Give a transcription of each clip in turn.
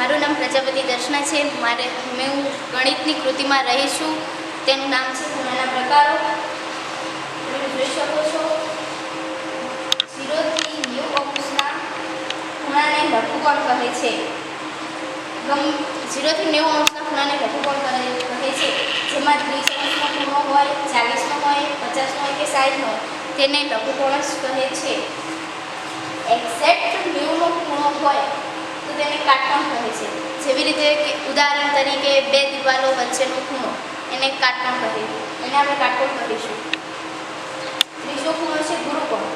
મારું નામ પ્રજાપતિ દર્શના છે. મારે, મેં હું ગણિતની કૃતિમાં રહી છું. તેનું નામ છે ગુણાના પ્રકારો. તમે જોઈ શકો છો. ઝીરોથી ન્યૂ અંશના ખૂણાને લઘુકોણ કહે છે. ગમ ઝીરોથી નેવું અંશના ખૂણાને લઘુકોણ કહે છે. જેમાં ત્રીસ અંશનો ખૂણો હોય ચાલીસનો હોય પચાસનો હોય કે સાઠનો તેને લઘુકોણ જ કહે છે એક્ઝેક્ટ નેવુંનો ખૂણો હોય તો તેને કાટકોણ કહે છે. જેવી રીતે ઉદાહરણ તરીકે બે દિવાલો વચ્ચેનો ખૂણો, એને કાટકોણ કહે. એને આપણે કાટકોણ કહીશું. ત્રીજો ખૂણો છે ગુરુકોણ,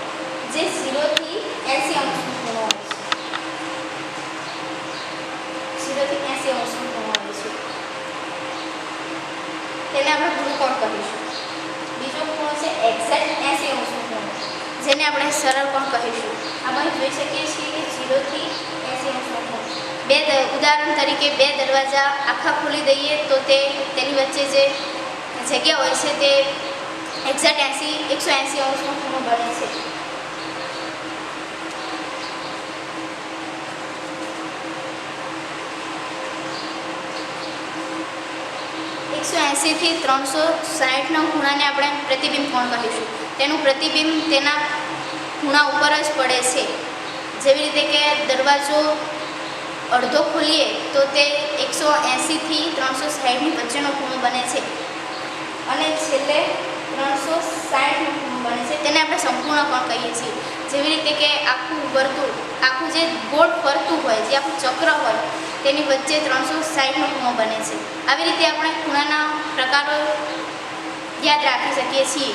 જે ઝીરોથી એંસી અંશનો ખૂણો હોય છે. ઝીરોથી એંસી અંશનો ખૂણો હોય છે. તેને આપણે ગુરુકોણ કહીશું. બીજો ખૂણો છે એક્ઝેક્ટ એંસી અંશનો ખૂણો, જેને આપણે સરળ કોણ કહીશું. આમાં જોઈ શકીએ છીએ કે ઝીરોથી બે ઉદાહરણ તરીકે બે દરવાજા આખા ખોલી દઈએ તો તે તેની વચ્ચે જે જગ્યા હોય છે તે એક્ઝેક્ટ એંસી, એકસો એંસી અંશનો ખૂણો બને છે. એકસો એંસીથી ત્રણસો સાઠના ખૂણાને આપણે પ્રતિબિંબ કોણ કહીશું? તેનું પ્રતિબિંબ તેના ખૂણા ઉપર જ પડે છે. જેવી રીતે કે દરવાજો અડધો ખોલીએ તો તે એકસો એંસીથી ત્રણસો સાઠની વચ્ચેનો ખૂણો બને છે. અને છેલ્લે ત્રણસો સાહીઠનો ખૂણો બને છે. તેને આપણે સંપૂર્ણ પણ કહીએ છીએ? જેવી રીતે કે આખું વર્તુળ, આખું જે ગોળ ફરતું હોય, જે આખું ચક્ર હોય, તેની વચ્ચે ત્રણસો સાહીઠનો ખૂણો બને છે. આવી રીતે આપણે ખૂણાના પ્રકારો યાદ રાખી શકીએ છીએ.